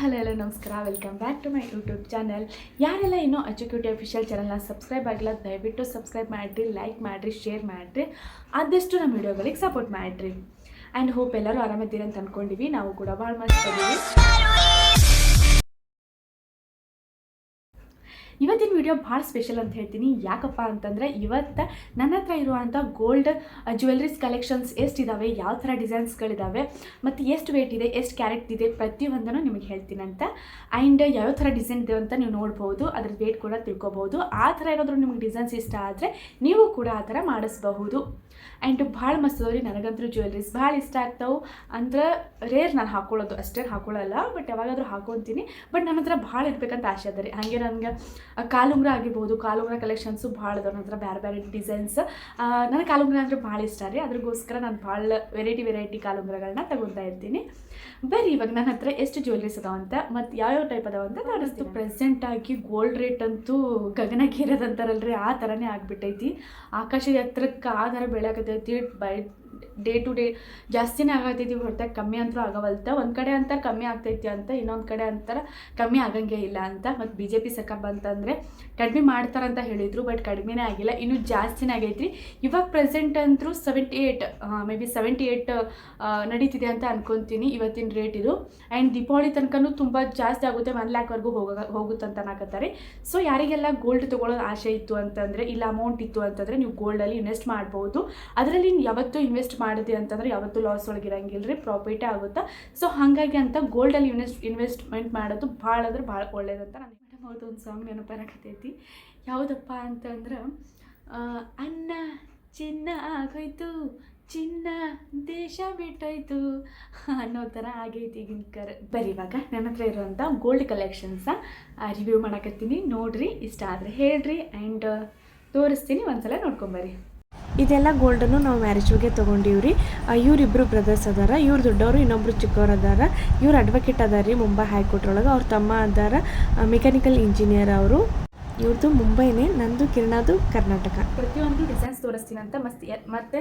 Hello hello, ನಮಸ್ಕಾರ. Welcome back to my YouTube channel ಯಾರೆಲ್ಲ ಇನ್ನೂ ಅಚುಕ್ಯೂಟಿ ಅಫಿಷಿಯಲ್ ಚಾನಲ್ನ ಸಬ್ಸ್ಕ್ರೈಬ್ ಆಗಿಲ್ಲ, ದಯವಿಟ್ಟು ಸಬ್ಸ್ಕ್ರೈಬ್ ಮಾಡಿರಿ ಲೈಕ್ ಮಾಡಿರಿ ಶೇರ್ ಮಾಡಿರಿ. ಆದಷ್ಟು ನಮ್ಮ ವಿಡಿಯೋಗಳಿಗೆ ಸಪೋರ್ಟ್ ಮಾಡಿರಿ. ಆ್ಯಂಡ್ ಹೋಪ್ ಎಲ್ಲರೂ ಆರಾಮಿದ್ದೀರಿ ಅಂತ ಅಂದ್ಕೊಂಡಿವಿ ನಾವು ಕೂಡ ಭಾಳ ಮಸ್ತ್ ಇವತ್ತಿನ ವಿಡಿಯೋ ಭಾಳ ಸ್ಪೆಷಲ್ ಅಂತ ಹೇಳ್ತೀನಿ. ಯಾಕಪ್ಪ ಅಂತಂದರೆ ಇವತ್ತು ನನ್ನ ಹತ್ರ ಇರುವಂಥ ಗೋಲ್ಡ್ ಜ್ಯುವೆಲ್ರೀಸ್ ಕಲೆಕ್ಷನ್ಸ್ ಎಷ್ಟಿದ್ದಾವೆ ಯಾವ ಥರ ಡಿಸೈನ್ಸ್ಗಳಿದ್ದಾವೆ ಮತ್ತು ಎಷ್ಟು ವೇಟ್ ಇದೆ, ಎಷ್ಟು ಕ್ಯಾರೆಟ್ ಇದೆ ಪ್ರತಿಯೊಂದನ್ನು ನಿಮಗೆ ಹೇಳ್ತೀನಿ ಅಂತ. ಆ್ಯಂಡ್ ಯಾವ ಥರ ಡಿಸೈನ್ ಇದೆ ಅಂತ ನೀವು ನೋಡ್ಬೋದು, ಅದ್ರ ವೇಟ್ ಕೂಡ ತಿಳ್ಕೊಬೋದು. ಆ ಥರ ಏನಾದರೂ ನಿಮಗೆ ಡಿಸೈನ್ಸ್ ಇಷ್ಟ ಆದರೆ ನೀವು ಕೂಡ ಆ ಥರ ಮಾಡಿಸ್ಬಹುದು. ಆ್ಯಂಡ್ ಭಾಳ ಮಸ್ತ್ ಅದಾವ್ರಿ, ನನಗಂತೂ ಜ್ಯುವೆಲ್ರೀಸ್ ಭಾಳ ಇಷ್ಟ ಆಗ್ತಾವೆ. ಅಂದ್ರೆ ರೇರ್ ನಾನು ಹಾಕೊಳ್ಳೋದು ಅಷ್ಟೇ ಹಾಕೊಳ್ಳಲ್ಲ ಬಟ್ ಯಾವಾಗಾದರೂ ಹಾಕೊತೀನಿ. ಬಟ್ ನನ್ನ ಹತ್ರ ಭಾಳ ಇರಬೇಕಂತ ಆಸೆ ಅದ ರೀ. ಹಾಗೆ ನನಗೆ ಕಾಲುಂಗ್ರ ಆಗಿರ್ಬೋದು ಕಾಲುಂಗ್ರ ಕಲೆಕ್ಷನ್ಸು ಭಾಳ ಅದಾವ. ನನ್ನ ಹತ್ರ ಬೇರೆ ಬೇರೆ ಡಿಸೈನ್ಸ್ ನನಗೆ ಕಾಲುಂಗ್ರ ಅಂದರೆ ಭಾಳ ಇಷ್ಟ ರೀ. ಅದ್ರಗೋಸ್ಕರ ನಾನು ಭಾಳ ವೆರೈಟಿ ವೆರೈಟಿ ಕಾಲುಂಗ್ರಗಳನ್ನ ತಗೊತಾ ಇರ್ತೀನಿ. ಬರ್ರಿ ಇವಾಗ ನನ್ನ ಹತ್ರ ಎಷ್ಟು ಜ್ಯುವೆಲ್ರೀಸ್ ಅದಾವ ಅಂತ ಮತ್ತು ಯಾವ್ಯಾವ ಟೈಪ್ ಅದಾವ ಅಂತ ನಾನು ಪ್ರೆಸೆಂಟ್ ಆಗಿ ಗೋಲ್ಡ್ ರೇಟ್ ಅಂತೂ ಗಗನಕ್ಕೇರೋದಂತಾರಲ್ರಿ ಆ ಥರನೇ ಆಗಿಬಿಟ್ಟೈತಿ. ಆಕಾಶದ ಎತ್ತರಕ್ಕೆ ಆ ಥರ ಬೆಳೆಯಾಗತೈತಿ ಬೈ ಡೇ ಟು ಡೇ ಜಾಸ್ತಿನೇ ಆಗತೈತಿ ಹೊರತಾಗಿ ಕಮ್ಮಿ ಅಂತೂ ಆಗವಲ್ತ. ಒಂದು ಕಡೆ ಅಂತ ಕಮ್ಮಿ ಆಗ್ತೈತಿ ಅಂತ, ಇನ್ನೊಂದು ಕಡೆ ಅಂತಾರೆ ಕಮ್ಮಿ ಆಗಂಗೆ ಇಲ್ಲ ಅಂತ. ಮತ್ತು ಬಿ ಜೆ ಪಿ ಸರ್ಕಾರ ಬಂತಂದರೆ ಕಡಿಮೆ ಮಾಡ್ತಾರಂತ ಹೇಳಿದರು, ಬಟ್ ಕಡಿಮೆನೇ ಆಗಿಲ್ಲ. ಇನ್ನೂ ಜಾಸ್ತಿನೇ ಆಗೈತಿ ಇವಾಗ ಪ್ರೆಸೆಂಟ್ ಅಂತೂ seventy eight maybe seventy eight ನಡೀತಿದೆ ಅಂತ ಅನ್ಕೊತೀನಿ ಇವತ್ತಿನ ರೇಟ್ ಇದು. ಆ್ಯಂಡ್ ದೀಪಾವಳಿ ತನಕನೂ ತುಂಬ ಜಾಸ್ತಿ ಆಗುತ್ತೆ ಒನ್ ಲ್ಯಾಕ್ವರೆಗೂ ಹೋಗ ಅಂತ ಅನ್ನಕತ್ತಾರೆ. ಸೊ ಯಾರಿಗೆಲ್ಲ ಗೋಲ್ಡ್ ತೊಗೊಳ್ಳೋದು ಆಸೆ ಇತ್ತು ಅಂತಂದರೆ, ಇಲ್ಲ ಅಮೌಂಟ್ ಇತ್ತು ಅಂತಂದರೆ ನೀವು ಗೋಲ್ಡಲ್ಲಿ ಇನ್ವೆಸ್ಟ್ ಮಾಡ್ಬೋದು. ಅದರಲ್ಲಿ ಯಾವತ್ತೂ ಇನ್ವೆಸ್ಟ್ ಮಾಡಿದೆ ಅಂತಂದ್ರೆ ಯಾವತ್ತೂ ಲಾಸ್ ಒಳಗೆ ಇರಂಗಿಲ್ಲ ರೀ ಪ್ರಾಫಿಟೇ ಆಗುತ್ತೆ? ಸೊ ಹಾಗಾಗಿ ಅಂತ ಗೋಲ್ಡಲ್ಲಿ ಇನ್ವೆಸ್ಟ್ ಇನ್ವೆಸ್ಟ್ಮೆಂಟ್ ಮಾಡೋದು ಭಾಳ ಅಂದ್ರೆ ಭಾಳ ಒಳ್ಳೇದಂತ ನಾನು ಮೇಡಮ್ ಅವ್ರದ್ದು ಒಂದು ಸಾಂಗ್ ನೆನಪರಾಕತೈತಿ ಯಾವುದಪ್ಪ ಅಂತಂದ್ರೆ ಅನ್ನ ಚಿನ್ನ ಆಗೋಯ್ತು, ಚಿನ್ನ ದೇಶ ಬಿಟ್ಟೋಯ್ತು ಅನ್ನೋ ಥರ ಆಗೈತಿ ಈಗಿನ ಕರೆ, ಬರೀ ಇವಾಗ ನನ್ನ ಹತ್ರ ಇರುವಂಥ ಗೋಲ್ಡ್ ಕಲೆಕ್ಷನ್ಸ ರಿವ್ಯೂ ಮಾಡಕತ್ತೀನಿ. ನೋಡ್ರಿ, ಇಷ್ಟ ಆದರೆ ಹೇಳ್ರಿ. ಆ್ಯಂಡ್ ತೋರಿಸ್ತೀನಿ, ಒಂದ್ಸಲ ನೋಡ್ಕೊಂಬರ್ರಿ ಇದೆಲ್ಲ ಗೋಲ್ಡನ್ನು ನಾವು ಮ್ಯಾರೇಜ್ಗೆ ತೊಗೊಂಡಿವ್ರಿ. ಇವರಿಬ್ಬರು ಬ್ರದರ್ಸ್ ಅದಾರ, ಇವ್ರು ದೊಡ್ಡವರು, ಇನ್ನೊಬ್ರು ಚಿಕ್ಕವ್ರು ಅದಾರ. ಇವ್ರು ಅಡ್ವೊಕೇಟ್ ಅದಾರ ರೀ ಮುಂಬೈ ಹೈಕೋರ್ಟ್ರೊಳಗೆ ಅವ್ರ ತಮ್ಮ ಅದಾರ ಮೆಕ್ಯಾನಿಕಲ್ ಇಂಜಿನಿಯರ್ ಅವರು. ಇವ್ರದ್ದು ಮುಂಬೈನೇ, ನಂದು ಕಿರಣದು ಕರ್ನಾಟಕ. ಪ್ರತಿಯೊಂದು ಡಿಸೈನ್ಸ್ ತೋರಿಸ್ತೀನಿ ಅಂತ ಮಸ್ತ್ ಮತ್ತು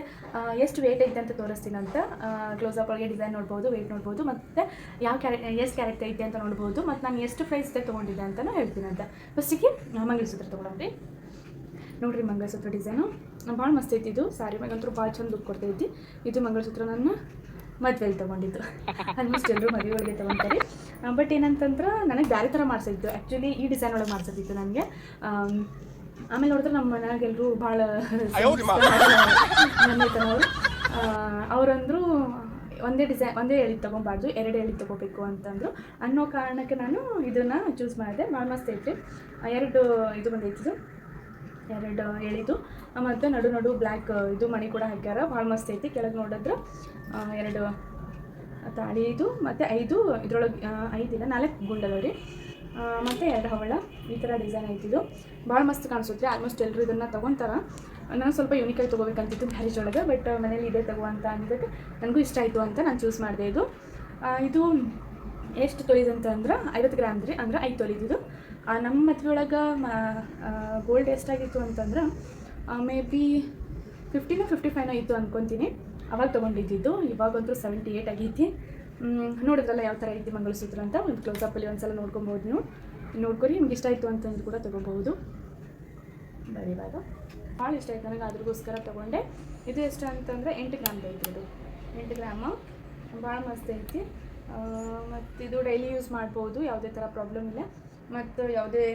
ಎಷ್ಟು ವೇಟ್ ಐತೆ ಅಂತ ತೋರಿಸ್ತೀನಿ ಅಂತ ಕ್ಲೋಸಪ್ ಒಳಗೆ ಡಿಸೈನ್ ನೋಡ್ಬೋದು ವೇಟ್ ನೋಡ್ಬೋದು, ಮತ್ತು ಯಾವ ಕ್ಯಾರೆ ಎಷ್ಟು ಕ್ಯಾರೆಕ್ಟರ್ ಐತೆ ಅಂತ ನೋಡ್ಬೋದು, ಮತ್ತು ನಾನು ಎಷ್ಟು ಪ್ರೈಸ್ ತೊಗೊಂಡಿದ್ದೆ ಅಂತಲೂ ಹೇಳ್ತೀನಿ ಅಂತ ಫಸ್ಟಿಗೆ ಮಂಗಲಸೂತ್ರ ತೊಗೊಳಂದ್ರಿ ನೋಡ್ರಿ ಮಂಗಳಸೂತ್ರ ಡಿಸೈನು. ಭಾಳ ಮಸ್ತ್ ಐತಿ ಇದು. ಸಾರಿ ಮ್ಯಾಗಂತೂ ಭಾಳ ಚಂದ ದುಡ್ಡು ಕೊಡ್ತೈತಿ ಇದು ಮಂಗಳಸೂತ್ರ ನನ್ನ ಮದ್ವೆಲಿ ತೊಗೊಂಡಿದ್ದು. ಆಲ್ಮೋಸ್ಟ್ ಎಲ್ಲರೂ ಮದುವೆ ಒಳಗೆ ತೊಗೊತಾರೆ. ಬಟ್ ಏನಂತಂದ್ರೆ ನನಗೆ ಬೇರೆ ಥರ ಮಾಡಿಸಿದ್ದು ಆ್ಯಕ್ಚುಲಿ ಈ ಡಿಸೈನ್ ಒಳಗೆ ಮಾಡಿಸೋದಿತ್ತು ನನಗೆ. ಆಮೇಲೆ ನೋಡಿದ್ರೆ ನಮ್ಮ ಮನೆಯಾಗೆಲ್ಲರೂ ಭಾಳ ಮನೆತನವರು ಅವರಂದ್ರು ಒಂದೇ ಡಿಸೈನ್ ಒಂದೇ ಎಳಿ ತೊಗೊಬಾರ್ದು ಎರಡು ಎಳಿ ತೊಗೋಬೇಕು ಅಂತಂದರು. ಅನ್ನೋ ಕಾರಣಕ್ಕೆ ನಾನು ಇದನ್ನು ಚೂಸ್ ಮಾಡಿದೆ. ಭಾಳ ಮಸ್ತ್ ಐತಿ. ಎರಡು ಇದು ಬಂದೈತಿ ಇದು. ಎರಡು ಎಳಿದು ಮತ್ತು ನಡು ನಡು ಬ್ಲ್ಯಾಕ್ ಇದು ಮಣಿ ಕೂಡ ಹಾಕ್ಯಾರ. ಭಾಳ ಮಸ್ತ್ ಐತಿ. ಕೆಳಗೆ ನೋಡಿದ್ರೆ ಎರಡು ತಾಳಿ ಇದು ಮತ್ತು ಐದು, ಇದ್ರೊಳಗೆ ಐದಿಲ್ಲ ನಾಲ್ಕು ಗುಂಡದವ ರೀ. ಮತ್ತು ಎರಡು ಹವಳ. ಈ ಥರ ಡಿಸೈನ್ ಐತಿದು ಭಾಳ ಮಸ್ತ್ ಕಾಣಿಸುತ್ತೆ ಆಲ್ಮೋಸ್ಟ್ ಎಲ್ಲರೂ ಇದನ್ನು ತೊಗೊತಾರ. ನಾನು ಸ್ವಲ್ಪ ಯೂನಿಕಾಗಿ ತೊಗೋಬೇಕಂತಿತ್ತು ಮ್ಯಾರೇಜ್ ಒಳಗೆ ಬಟ್ ಮನೇಲಿ ಇದೇ ತಗೋ ಅಂತ ಅಂದ್ಬಿಟ್ಟು ನನಗೂ ಇಷ್ಟ ಆಯಿತು ಅಂತ ನಾನು ಚೂಸ್ ಮಾಡಿದೆ ಇದು. ಇದು ಎಷ್ಟು ತೊಳಿದಂತಂದ್ರೆ ಐವತ್ತು ಗ್ರಾಮ್ ರೀ. ಅಂದ್ರೆ ಐದು ತೊಲಿದಿದ್ದು ನಮ್ಮ ಮದುವೆ ಒಳಗೆ ಗೋಲ್ಡ್ ಎಷ್ಟಾಗಿತ್ತು ಅಂತಂದ್ರೆ ಮೇ ಬಿ ಫಿಫ್ಟಿನ ಫಿಫ್ಟಿ ಫೈವ್ನ ಇತ್ತು ಅಂದ್ಕೊತೀನಿ ಅವಾಗ ತೊಗೊಂಡಿದ್ದು ಇವಾಗಂತೂ ಸೆವೆಂಟಿ ಏಯ್ಟ್ ಆಗೈತಿ ನೋಡಿದ್ರಲ್ಲ ಯಾವ ಥರ ಐತಿ ಮಂಗಳಸೂತ್ರ ಅಂತ, ಒಂದು ಕ್ಲೋಸಪ್ಪಲ್ಲಿ ಒಂದು ಸಲ ನೋಡ್ಕೊಬೋದು ನೀವು. ನೋಡ್ಕೊರಿ, ನಿಮ್ಗೆ ಇಷ್ಟ ಆಯಿತು ಅಂತಂದು ಕೂಡ ತೊಗೋಬಹುದು. ಬರೀ ಇವಾಗ. ಭಾಳ ಇಷ್ಟ ಆಯ್ತು ನನಗೆ, ಅದ್ರಗೋಸ್ಕರ ತೊಗೊಂಡೆ. ಇದು ಎಷ್ಟು ಅಂತಂದರೆ ಎಂಟು ಗ್ರಾಮ್ದು ಐತಿ ಇದು. ಎಂಟು ಗ್ರಾಮು. ಭಾಳ ಮಸ್ತ್ ಐತಿ. ಮತ್ತು ಇದು ಡೈಲಿ ಯೂಸ್ ಮಾಡ್ಬೋದು, ಯಾವುದೇ ಥರ ಪ್ರಾಬ್ಲಮ್ ಇಲ್ಲ. ಮತ್ತು ಯಾವುದೇ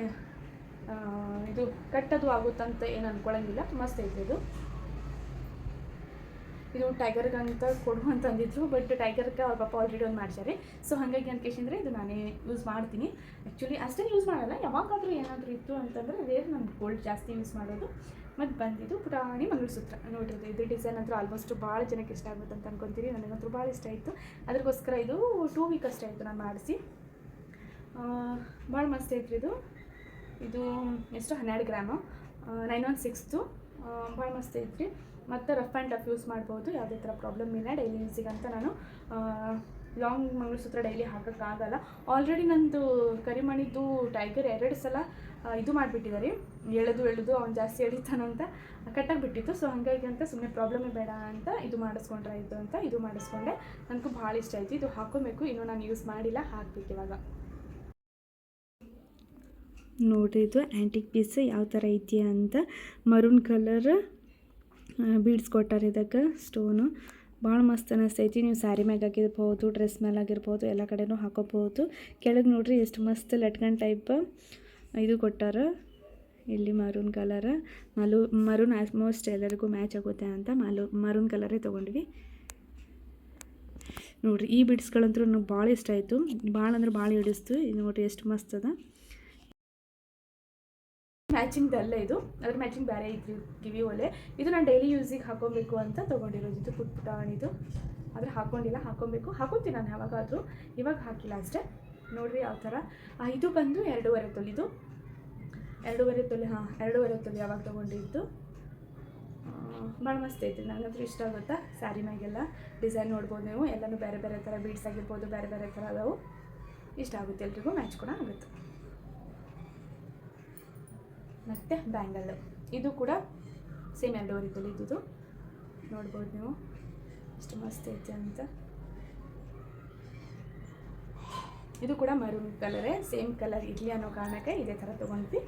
ಇದು ಕಟ್ಟದು ಆಗುತ್ತಂತ ಏನು ಅನ್ಕೊಳ್ಳಂಗಿಲ್ಲ ಮಸ್ತ್ ಐತೆ ಇದು. ಇದು ಟೈಗರ್ಗಂತ ಕೊಡು ಅಂತ ಅಂದಿದ್ರು ಬಟ್ ಟೈಗರ್ಗೆ ಅವ್ರ ಪಾಪ ಆಲ್ರೆಡಿ ಒಂದು ಮಾಡ್ತಾರೆ ಸೊ ಹಾಗಾಗಿ ಅಂತ ಕೇಳಿದ್ರೆ ಇದು ನಾನೇ ಯೂಸ್ ಮಾಡ್ತೀನಿ. ಆ್ಯಕ್ಚುಲಿ ಅಷ್ಟೇ ಯೂಸ್ ಮಾಡಲ್ಲ, ಯಾವಾಗಾದರೂ ಏನಾದರೂ ಇತ್ತು ಅಂತಂದರೆ ರೇರ್ ನಾನು ಗೋಲ್ಡ್ ಜಾಸ್ತಿ ಯೂಸ್ ಮಾಡೋದು. ಮತ್ತು ಬಂದಿದ್ದು ಪುಟಾಣಿ ಮಂಗಳಸೂತ್ರ. ನೋಡಿರೋದು ಇದು ಡಿಸೈನ್ ಅಂತೂ ಆಲ್ಮೋಸ್ಟ್ ಭಾಳ ಜನಕ್ಕೆ ಇಷ್ಟ ಆಗುತ್ತೆ ಅಂತ ಅಂದ್ಕೊತೀರಿ ನನಗಂತೂ ಭಾಳ ಇಷ್ಟ ಆಯಿತು. ಅದಕ್ಕೋಸ್ಕರ ಇದು ಟೂ ವೀಕ್ ಅಷ್ಟೇ ಆಯಿತು ನಾನು ಮಾಡಿಸಿ. ಭಾಳ ಮಸ್ತ್ ಐತ್ರಿ ಇದು. ಇದು ಎಷ್ಟು, ಹನ್ನೆರಡು ಗ್ರಾಮು? ನೈನ್ ಒನ್ ಸಿಕ್ಸ್ತು ಭಾಳ ಮಸ್ತ್ ಐತ್ರಿ. ಮತ್ತು ರಫ್ ಆ್ಯಂಡ್ ಟಫ್ ಯೂಸ್ ಮಾಡ್ಬೋದು. ಯಾವುದೇ ಥರ ಪ್ರಾಬ್ಲಮ್ ಇಲ್ಲ. ಡೈಲಿ ಯೂಸಿಗೆ ಅಂತ ನಾನು ಲಾಂಗ್ ಮಂಗಳಸೂತ್ರ ಡೈಲಿ ಹಾಕೋಕ್ಕಾಗಲ್ಲ ಆಲ್ರೆಡಿ ನಂದು ಕರಿಮಣಿದು ಟೈಗರ್ ಎರಡು ಸಲ ಇದು ಮಾಡಿಬಿಟ್ಟಿದ್ದಾರೆ. ಎಳೆದು ಎಳೆದು ಅವ್ನು ಜಾಸ್ತಿ ಎಳಿತಾನಂತ ಕಟ್ಟಾಗಿ ಬಿಟ್ಟಿತ್ತು ಸೊ ಹಾಗಾಗಿ ಅಂತ ಸುಮ್ಮನೆ ಪ್ರಾಬ್ಲಮೇ ಬೇಡ ಅಂತ ಇದು ಮಾಡಿಸ್ಕೊಂಡ್ರೆ ಇದು ಅಂತ ಇದು ಮಾಡಿಸ್ಕೊಂಡೆ. ನನಗೂ ಭಾಳ ಇಷ್ಟ ಆಯಿತು. ಇದು ಹಾಕೋಬೇಕು. ಇನ್ನೂ ನಾನು ಯೂಸ್ ಮಾಡಿಲ್ಲ. ಹಾಕ್ಬೇಕು ಇವಾಗ. ನೋಡಿರಿ, ಇದು ಆ್ಯಂಟಿಕ್ ಪೀಸ್ ಯಾವ ಥರ ಇದೆಯಾ ಅಂತ. ಮರೂನ್ ಕಲರ್ ಬೀಡ್ಸ್ ಕೊಟ್ಟಾರೆ ಇದಕ್ಕೆ ಸ್ಟೋನು ಭಾಳ ಮಸ್ತ್ ಅನಿಸ್ತೈತಿ. ನೀವು ಸ್ಯಾರಿ ಮ್ಯಾಗ ಹಾಕಿರ್ಬೋದು ಡ್ರೆಸ್ ಮೇಲೆ ಆಗಿರ್ಬೋದು ಎಲ್ಲ ಕಡೆನೂ ಹಾಕೋಬೋದು ಕೆಳಗೆ ನೋಡ್ರಿ ಎಷ್ಟು ಮಸ್ತ್ ಲಟ್ಕನ್ ಟೈಪ್ ಇದು ಕೊಟ್ಟಾರ. ಇಲ್ಲಿ ಮರೂನ್ ಕಲರ್ ಮಲು ಮರೂನ್ ಆಲ್ಮೋಸ್ಟ್ ಎಲ್ಲರಿಗೂ ಮ್ಯಾಚ್ ಆಗುತ್ತೆ ಅಂತ ಮಲು ಮರೂನ್ ಕಲರೇ ತೊಗೊಂಡ್ವಿ. ನೋಡಿರಿ, ಈ ಬಿಡ್ಸ್ಗಳಂತೂ ನನಗೆ ಭಾಳ ಇಷ್ಟ ಆಯಿತು. ಭಾಳ ಅಂದ್ರೆ ಭಾಳ ಹಿಡಿಸ್ತು. ಇದು ನೋಡ್ರಿ ಎಷ್ಟು ಮಸ್ತ್ ಅದ. ಮ್ಯಾಚಿಂಗ್ ಅಲ್ಲ ಇದು. ಅದ್ರ ಮ್ಯಾಚಿಂಗ್ ಬೇರೆ ಐತ್ರಿ ಗಿವಿ ಒಲೆ. ಇದು ನಾನು ಡೈಲಿ ಯೂಸಿಗೆ ಹಾಕೋಬೇಕು ಅಂತ ತೊಗೊಂಡಿರೋದು. ಇದು ಪುಟ್ ಪುಟಾಣಿದು ಆದರೆ ಹಾಕ್ಕೊಂಡಿಲ್ಲ ಹಾಕೊಬೇಕು. ಹಾಕೋತೀನಿ ನಾನು ಯಾವಾಗಾದರೂ. ಇವಾಗ ಹಾಕಿಲ್ಲ ಅಷ್ಟೇ. ನೋಡಿರಿ ಯಾವ ಥರ ಇದು ಬಂದು ಎರಡೂವರೆ ತೊಲಿದು ಎರಡೂವರೆ ತೊಲೆ, ಹಾಂ, ಎರಡೂವರೆ ತೊಲೆ ಯಾವಾಗ ತೊಗೊಂಡಿದ್ದು. ಭಾಳ ಮಸ್ತ್ ಐತಿ ನನಗಂತೂ ಇಷ್ಟ ಆಗುತ್ತಾ? ಸ್ಯಾರಿ ಮ್ಯಾಗೆಲ್ಲ. ಡಿಸೈನ್ ನೋಡ್ಬೋದು ನೀವು. ಎಲ್ಲನೂ ಬೇರೆ ಬೇರೆ ಥರ ಬೀಡ್ಸ್ ಆಗಿರ್ಬೋದು, ಬೇರೆ ಬೇರೆ ಥರ ಅದಾವು. ಇಷ್ಟ ಆಗುತ್ತೆ ಎಲ್ರಿಗೂ ಮ್ಯಾಚ್ ಕೂಡ ಆಗುತ್ತೆ. ಮತ್ತು ಬ್ಯಾಂಗಲ್ ಇದು ಕೂಡ ಸೇಮ್ ಎರಡೂವರೆ ತೊಲೆ ಇದ್ದಿದ್ದು. ನೋಡ್ಬೋದು ನೀವು. ಎಷ್ಟು ಮಸ್ತ್ ಐತೆ ಅಂತ. ಇದು ಕೂಡ ಮರೂನ್ ಕಲರೇ ಸೇಮ್ ಕಲರ್ ಇರಲಿ ಅನ್ನೋ ಕಾರಣಕ್ಕೆ ಇದೇ ಥರ ತೊಗೊಂಡ್ವಿ.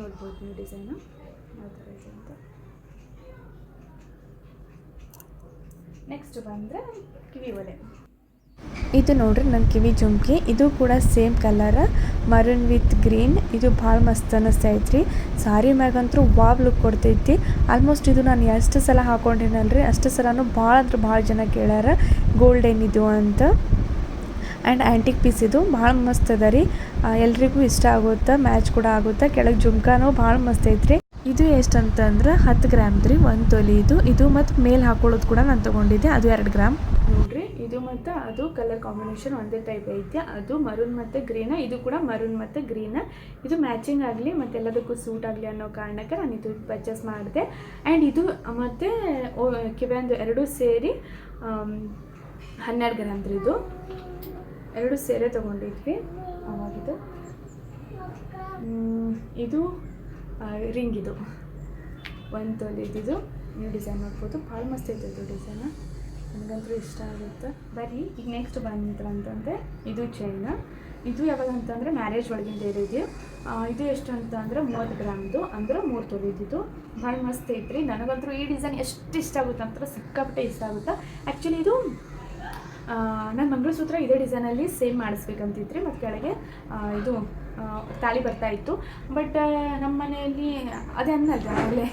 ನೋಡ್ಬೋದು ನೀವು ಡಿಸೈನು ಯಾವ ಥರ ಇದೆ ಅಂತ. ನೆಕ್ಸ್ಟ್ ಬಂದರೆ ಕಿವಿ ಒಲೆ. ಇದು ನೋಡ್ರಿ ನನ್ನ ಕಿವಿ ಜುಮ್ಕಿ. ಇದು ಕೂಡ same colour, maroon with green. ಇದು ಭಾಳ ಮಸ್ತ್ ಅನ್ನಿಸ್ತೈತ್ರಿ ಸಾರಿ ಮ್ಯಾಗಂತೂ ವಾವ್ ಲುಕ್ ಕೊಡ್ತೈತಿ. ಆಲ್ಮೋಸ್ಟ್ ಇದು ನಾನು ಎಷ್ಟು ಸಲ ಹಾಕೊಂಡಿನಲ್ರಿ ಅಷ್ಟು ಸಲನೂ ಭಾಳ ಅಂದ್ರೆ ಭಾಳ ಜನ ಕೇಳ್ಯಾರ ಗೋಲ್ಡನ್ ಇದು? ಅಂತ. ಆ್ಯಂಡ್ ಆ್ಯಂಟಿಕ್ ಪೀಸ್ ಇದು ಭಾಳ ಮಸ್ತ್ ಅದ ರೀ. ಎಲ್ರಿಗೂ ಇಷ್ಟ ಆಗುತ್ತೆ? ಮ್ಯಾಚ್ ಕೂಡ ಆಗುತ್ತೆ? ಕೆಳಗೆ ಜುಮ್ಕಾನೂ ಭಾಳ ಮಸ್ತ್ ಐತ್ರಿ. ಇದು ಎಷ್ಟು ಅಂತಂದ್ರೆ ಹತ್ತು ಗ್ರಾಮ್ ರೀ, ಒಂದು ತೊಲಿ ಇದು. ಇದು ಮತ್ತು ಮೇಲೆ ಹಾಕೊಳ್ಳೋದು ಕೂಡ ನಾನು ತೊಗೊಂಡಿದ್ದೆ. ಅದು ಎರಡು ಗ್ರಾಮ್. ಇದು ಮತ್ತು ಅದು ಕಲರ್ ಕಾಂಬಿನೇಷನ್ ಒಂದೇ ಟೈಪ್ ಐತೆ. ಅದು ಮರೂನ್ ಮತ್ತು ಗ್ರೀನ ಇದು ಕೂಡ ಮರೂನ್ ಮತ್ತು ಗ್ರೀನ ಇದು ಮ್ಯಾಚಿಂಗ್ ಆಗಲಿ ಮತ್ತು ಎಲ್ಲದಕ್ಕೂ ಸೂಟ್ ಆಗಲಿ ಅನ್ನೋ ಕಾರಣಕ್ಕೆ ನಾನು ಇದು ಪರ್ಚೇಸ್ ಮಾಡಿದೆ. ಆ್ಯಂಡ್ ಇದು ಮತ್ತು ಕಿವೆಂದು ಎರಡೂ ಸೇರಿ ಹನ್ನೆರಡು ಗ್ರಾಮ್ದು ಇದು. ಎರಡು ಸೇರೆ ತೊಗೊಂಡಿದ್ವಿ. ಆವಾಗಿದು ಇದು. ರಿಂಗ್ ಇದು ಒಂದು ತೊಲಿದಿದ್ದು ನೀವು ಡಿಸೈನ್ ನೋಡ್ಬೋದು ಭಾಳ ಮಸ್ತ್ ಐತೆ ಇದು ಡಿಸೈನ ನನಗಂತೂ ಇಷ್ಟ ಆಗುತ್ತೆ. ಬರೀ ಈಗ ನೆಕ್ಸ್ಟ್ ಬಂತು ಅಂತಂದರೆ ಇದು ಚೈನ್ ಇದು ಯಾವಾಗ ಅಂತಂದರೆ ಮ್ಯಾರೇಜ್ ಒಳಗಿಂದ ಇರೋದು ಇದು. ಎಷ್ಟು ಅಂತ ಅಂದರೆ ಮೂವತ್ತು ಗ್ರಾಮ್ದು. ಅಂದ್ರೆ ಮೂರು ತೊಲಿದಿದ್ದು ಭಾಳ ಮಸ್ತ್ ಐತ್ರಿ. ನನಗಂತೂ ಈ ಡಿಸೈನ್ ಎಷ್ಟು ಇಷ್ಟ ಆಗುತ್ತೆ ಅಂತ ಸಿಕ್ಕಾಪಟ್ಟೆ ಇಷ್ಟ ಆಗುತ್ತೆ. ಆ್ಯಕ್ಚುಲಿ ಇದು ನಾನು ಮಂಗಳಸೂತ್ರ ಇದೇ ಡಿಸೈನಲ್ಲಿ ಸೇಮ್ ಮಾಡಿಸ್ಬೇಕಂತಿದ್ರಿ ಮತ್ತು ಕೆಳಗೆ ಇದು ತಾಳಿ ಬರ್ತಾ ಇತ್ತು. ಬಟ್ ನಮ್ಮ ಮನೆಯಲ್ಲಿ ಅದೇ ಅನ್ನಲ್ಲ ಆಮೇಲೆ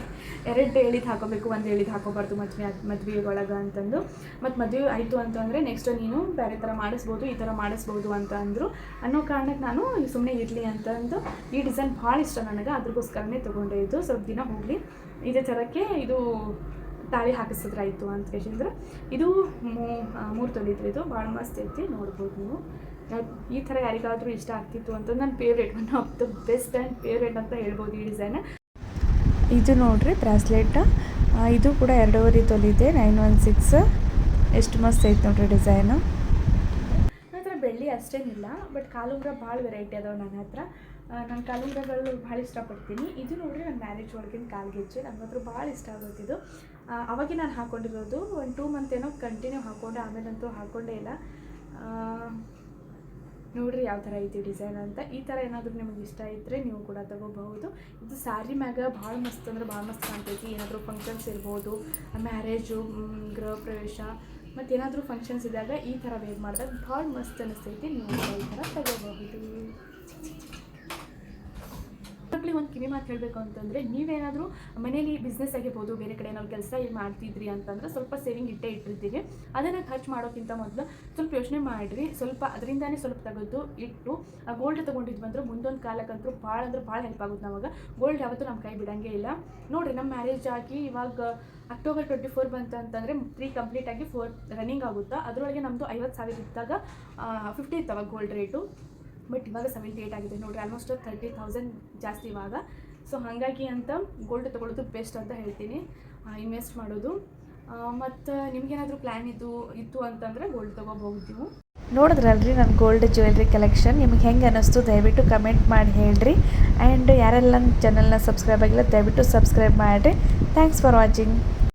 ಎರಡು ಎಳಿದು ಹಾಕೋಬೇಕು, ಒಂದು ಎಳಿದು ಹಾಕೋಬಾರ್ದು ಮದುವೆ ಮದುವೆ ಒಳಗೆ ಅಂತಂದು. ಮತ್ತು ಮದುವೆ ಆಯಿತು ಅಂತಂದರೆ ನೆಕ್ಸ್ಟ್ ನೀನು ಬೇರೆ ಥರ ಮಾಡಿಸ್ಬೋದು, ಈ ಥರ ಮಾಡಿಸ್ಬೋದು ಅಂತ ಅಂದರು. ಅನ್ನೋ ಕಾರಣಕ್ಕೆ ನಾನು ಸುಮ್ಮನೆ ಇರಲಿ ಅಂತಂದು ಈ ಡಿಸೈನ್ ಭಾಳ ಇಷ್ಟ ನನಗೆ, ಅದ್ರಗೋಸ್ಕರನೇ ತೊಗೊಂಡೆ ಇದು ಸ್ವಲ್ಪ ದಿನ ಹೋಗಲಿ. ಇದೇ ಥರಕ್ಕೆ ಇದು ತಾಳಿ ಹಾಕಿಸಿದ್ರಾಯಿತು ಅಂತ ಹೇಳಿದ್ರೆ ಇದು ಮೂರು ತೊಲಿದ್ರೆ ಇದು ಭಾಳ ಮಸ್ತ್ ಐತಿ ನೋಡ್ಬೋದು ನೀವು. ಈ ಥರ ಯಾರಿಗಾದರೂ ಇಷ್ಟ ಆಗ್ತಿತ್ತು ಅಂತ ನನ್ನ favourite one of the best and favourite ಅಂತ ಹೇಳ್ಬೋದು ಈ ಡಿಸೈನ್ ಇದು ನೋಡ್ರಿ ಬ್ರಾಸ್ಲೆಟ್. ಇದು ಕೂಡ ಎರಡೂವರೆ ತೊಲಿದೆ ನೈನ್ ಒನ್ ಸಿಕ್ಸ್ ಎಷ್ಟು ಮಸ್ತ್ ಐತೆ ನೋಡ್ರಿ ಡಿಸೈನು ನನ್ನ ಬೆಳ್ಳಿ ಅಷ್ಟೇನಿಲ್ಲ ಬಟ್ ಕಾಲುಂಗ್ರ ಭಾಳ ವೆರೈಟಿ ಅದಾವೆ ನನ್ನ ಹತ್ರ. ನಾನು ಕಾಲುಂಗ್ರಗಳು ಭಾಳ ಇಷ್ಟಪಡ್ತೀನಿ. ಇದು ನೋಡ್ರಿ ನನ್ನ ಮ್ಯಾರೇಜ್ ಒಳಗಿನ ಕಾಲ್ಗೆಜ್ಜೆ ನನಗಾದ್ರೂ ಭಾಳ ಇಷ್ಟ ಆಗುತ್ತೆ ಇದು. ಆ, ಅವಾಗೆ ನಾನು ಹಾಕ್ಕೊಂಡಿರೋದು ಒಂದು ಟೂ ಮಂತ್ ಏನೋ ಕಂಟಿನ್ಯೂ ಹಾಕ್ಕೊಂಡೆ ಆಮೇಲಂತೂ ಹಾಕ್ಕೊಂಡೇ ಇಲ್ಲ. ನೋಡ್ರಿ ಯಾವ ಥರ ಐತಿ ಡಿಸೈನ್ ಅಂತ. ಈ ಥರ ಏನಾದರೂ ನಿಮಗೆ ಇಷ್ಟ ಇದ್ದರೆ ನೀವು ಕೂಡ ತಗೋಬಹುದು. ಇದು ಸ್ಯಾರಿ ಮ್ಯಾಗ ಭಾಳ ಮಸ್ತ್ ಅಂದ್ರೆ ಭಾಳ ಮಸ್ತ್ ಕಾಣ್ತೈತಿ. ಏನಾದರೂ ಫಂಕ್ಷನ್ಸ್ ಇರ್ಬೋದು ಮ್ಯಾರೇಜು ಗೃಹ ಪ್ರವೇಶ, ಮತ್ತು ಏನಾದರೂ ಫಂಕ್ಷನ್ಸ್ ಇದ್ದಾಗ ಈ ಥರ ವೇರ್ ಮಾಡಿದಾಗ ಭಾಳ ಮಸ್ತ್ ಅನಿಸ್ತೈತಿ. ನೀವು ಈ ಥರ ತಗೋಬಹುದು. ಒಂದು ಕಿವಿ ಮಾತು ಹೇಳಬೇಕು ಅಂತಂದರೆ, ನೀವೇನಾದರೂ ಮನೇಲಿ ಬಿಸ್ನೆಸ್ ಆಗಿರ್ಬೋದು, ಬೇರೆ ಕಡೆ ಏನಾದ್ರು ಕೆಲಸ ಮಾಡ್ತಿದ್ರಿ ಅಂತಂದ್ರೆ ಸ್ವಲ್ಪ ಸೇವಿಂಗ್ ಇಟ್ಟೇ ಇಟ್ಟಿರ್ತೀವಿ ಅದನ್ನು ಖರ್ಚು ಮಾಡೋಕ್ಕಿಂತ ಮೊದಲು ಸ್ವಲ್ಪ ಯೋಚನೆ ಮಾಡಿರಿ. ಸ್ವಲ್ಪ ಅದರಿಂದಾನೇ ಸ್ವಲ್ಪ ತೆಗೆದು ಇಟ್ಟು, ಆ ಗೋಲ್ಡ್ ತೊಗೊಂಡಿದ್ವಿ ಅಂದ್ರೆ ಮುಂದೊಂದು ಕಾಲಕ್ಕಂತೂ ಭಾಳ ಅಂದ್ರೆ ಭಾಳ ಹೆಲ್ಪ್ ಆಗುತ್ತೆ ನಮಗೆ. ಗೋಲ್ಡ್ ಯಾವತ್ತೂ ನಮ್ಮ ಕೈ ಬಿಡಂಗೆ ಇಲ್ಲ. ನೋಡಿರಿ ನಮ್ಮ ಮ್ಯಾರೇಜ್ ಆಗಿ ಇವಾಗ ಅಕ್ಟೋಬರ್ ಟ್ವೆಂಟಿ ಫೋರ್ ಬಂತು ತ್ರೀ ಕಂಪ್ಲೀಟ್ ಆಗಿ ಫೋರ್ ರನ್ನಿಂಗ್ ಆಗುತ್ತಾ? ಅದರೊಳಗೆ ನಮ್ಮದು ಐವತ್ತು ಸಾವಿರ ಇದ್ದಾಗ ಫಿಫ್ಟಿ ಇತ್ತವಾಗ ಗೋಲ್ಡ್ ರೇಟು ಬಟ್ ಇವಾಗ ಸೆವೆಂಟಿ ಏಯ್ಟ್ ಆಗಿದೆ. ನೋಡಿರಿ ಆಲ್ಮೋಸ್ಟ್ ತರ್ಟಿ ತೌಸಂಡ್ ಜಾಸ್ತಿ ಇವಾಗ. ಸೊ ಹಾಗಾಗಿ ಅಂತ ಗೋಲ್ಡ್ ತೊಗೊಳೋದು ಬೆಸ್ಟ್ ಅಂತ ಹೇಳ್ತೀನಿ. ಇನ್ವೆಸ್ಟ್ ಮಾಡೋದು. ಮತ್ತು ನಿಮಗೇನಾದರೂ ಪ್ಲ್ಯಾನ್ ಇದ್ದು, ಇತ್ತು ಅಂತಂದರೆ ಗೋಲ್ಡ್ ತೊಗೋಬಹುದು ನೀವು. ನೋಡಿದ್ರಲ್ರಿ ನನ್ನ ಗೋಲ್ಡ್ ಜ್ಯುವೆಲ್ರಿ ಕಲೆಕ್ಷನ್ ನಿಮ್ಗೆ ಹೆಂಗೆ ಅನ್ನಿಸ್ತು ದಯವಿಟ್ಟು ಕಮೆಂಟ್ ಮಾಡಿ ಹೇಳ್ರಿ. ಆ್ಯಂಡ್ ಯಾರೆಲ್ಲ ನನ್ನ ಚಾನಲ್ನ ಸಬ್ಸ್ಕ್ರೈಬ್ ಆಗಿಲ್ಲ, ದಯವಿಟ್ಟು ಸಬ್ಸ್ಕ್ರೈಬ್ ಮಾಡಿರಿ. Thanks for watching